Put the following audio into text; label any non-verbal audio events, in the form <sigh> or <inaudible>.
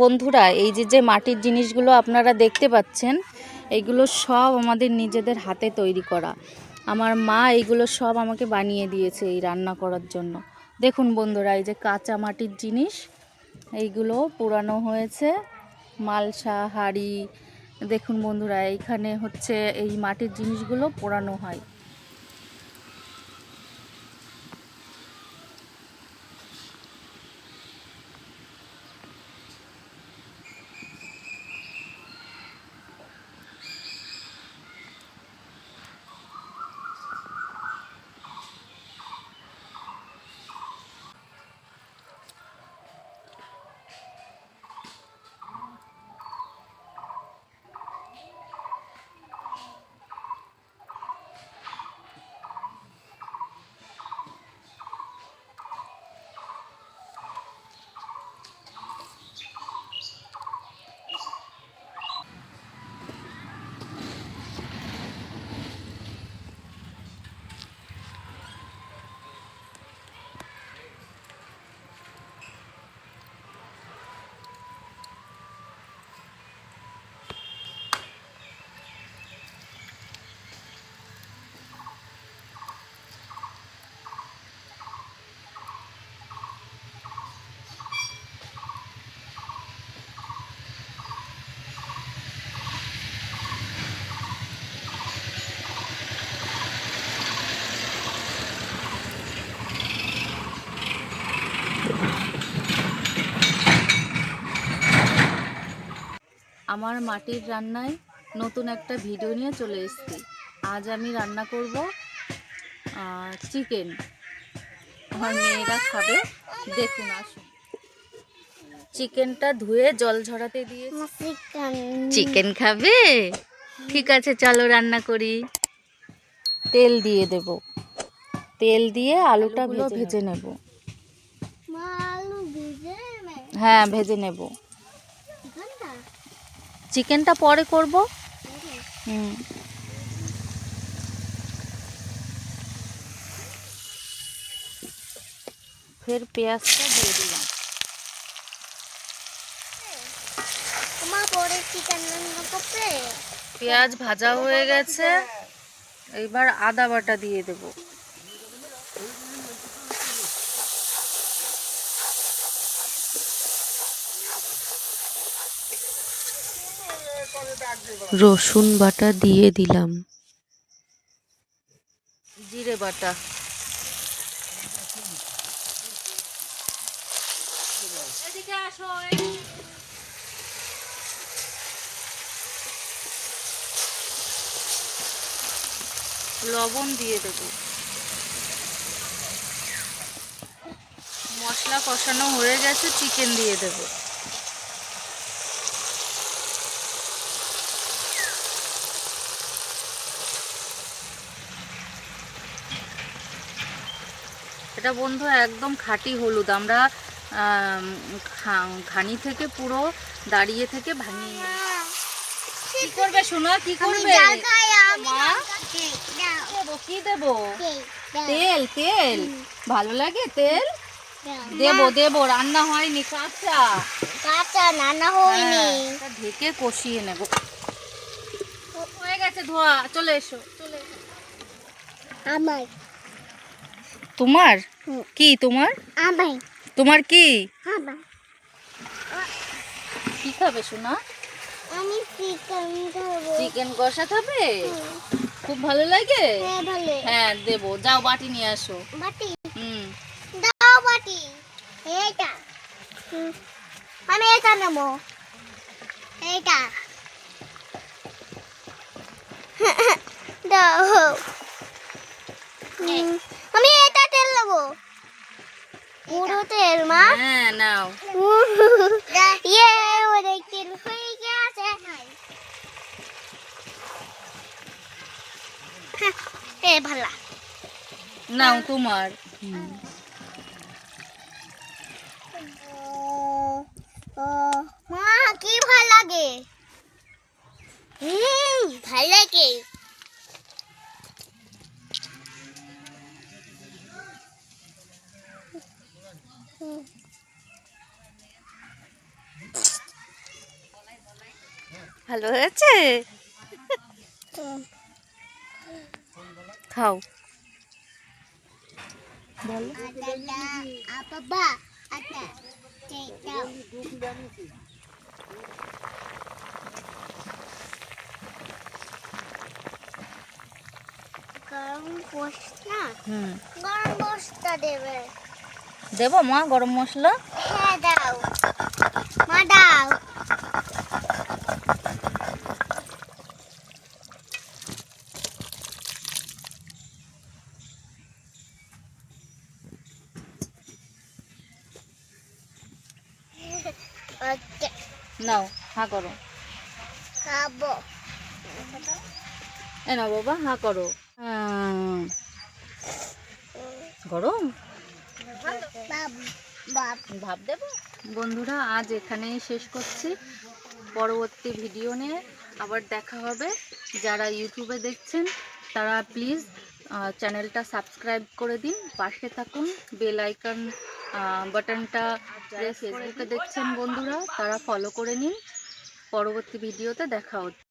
বন্ধুরা, এই যে যে মাটির জিনিসগুলো আপনারা দেখতে পাচ্ছেন এইগুলো সব আমাদের নিজেদের হাতে তৈরি করা। আমার মা এইগুলো সব আমাকে বানিয়ে দিয়েছে এই রান্না করার জন্য। দেখুন বন্ধুরা, এই যে কাঁচা মাটির জিনিস, এইগুলো পুরানো হয়েছে। মালসা, হাড়ি, দেখুন বন্ধুরা, এইখানে হচ্ছে এই মাটির জিনিসগুলো পোড়ানো হয়। আমার মাটির রান্নায় নতুন একটা ভিডিও নিয়ে চলে এসেছি। আজ আমি রান্না করব চিকেন আমার মেয়েরা খাবে। দেখুন আসুন। চিকেনটা ধুয়ে জল ঝরাতে দিয়ে চিকেন খাবে? ঠিক আছে চলো রান্না করি। তেল দিয়ে দেব। তেল দিয়ে আলুটা ভেজে নেব। হ্যাঁ ভেজে নেব। চিকেনটা পরে করব? হুম। ফের পেঁয়াজটা দিয়ে দিলাম। পেঁয়াজ ভাজা হয়ে গেছে। এইবার আদা বাটা দিয়ে দেব। রসুন বাটা দিয়ে দিলাম। জিরে বাটা। লবণ দিয়ে দেব। মশলা কষানো হয়ে গেছে, চিকেন দিয়ে দেব। এটা বন্ধু একদম খাঁটি হলুদ। আমরা ঘানি থেকে পুরো দাঁড়িয়ে থেকে ভাঙিয়ে। কি করবে শোনা কি করবে? কি দেবো? তেল তেল। ভালো লাগে তেল? দেবো দেবো রান্না হয়নি কাঁচা। কাঁচা নানা হ্যাঁ, হয়নি ঢেকে কষিয়ে নেব। হয়ে গেছে ধোয়া। চলে এসো চলে এসো। আমার তোমার? কি তোমার? তোমার কি? কি খাবে শোনা আমি চিকেন খাব। চিকেন কষা খাবে খুব ভালো লাগে? হ্যাঁ ভালো। হ্যাঁ দেবো। যাও বাটি নিয়ে আসো। বাটি? হুম। দাও বাটি। এইটা। হুম, আমি এটা নেব। এইটা। <laughs> দাও হুম, আমি এটা তেল নেব পুরো তেল মা? হ্যাঁ নাও। <laughs> ইয়ে অনেক তেল হয়ে গেছে। <laughs> এ ভালা নাও কুমার। হুম। মা কি ভালো লাগে হুম ভালো লাগে হুম। ভালো হয়েছে? খাও। বলো বাবা আচ্ছা গরম হুম। গরম মশলা দেবে। দেবো? মা গরম মশলা? হ্যাঁ দাও। মা দাও। নাও হা করো। খাব। এ না বাবা হা করো। গরম? ভাব দেবো বন্ধুরা আজ এখানেই শেষ করছি। পরবর্তী ভিডিও নিয়ে আবার দেখা হবে। যারা ইউটিউবে দেখছেন তারা প্লিজ চ্যানেলটা সাবস্ক্রাইব করে দিন। পাশে থাকুন বেল আইকন বাটনটা ফেসবুকে দেখছেন বন্ধুরা তারা ফলো করে নিন। পরবর্তী ভিডিওতে দেখা হচ্ছে।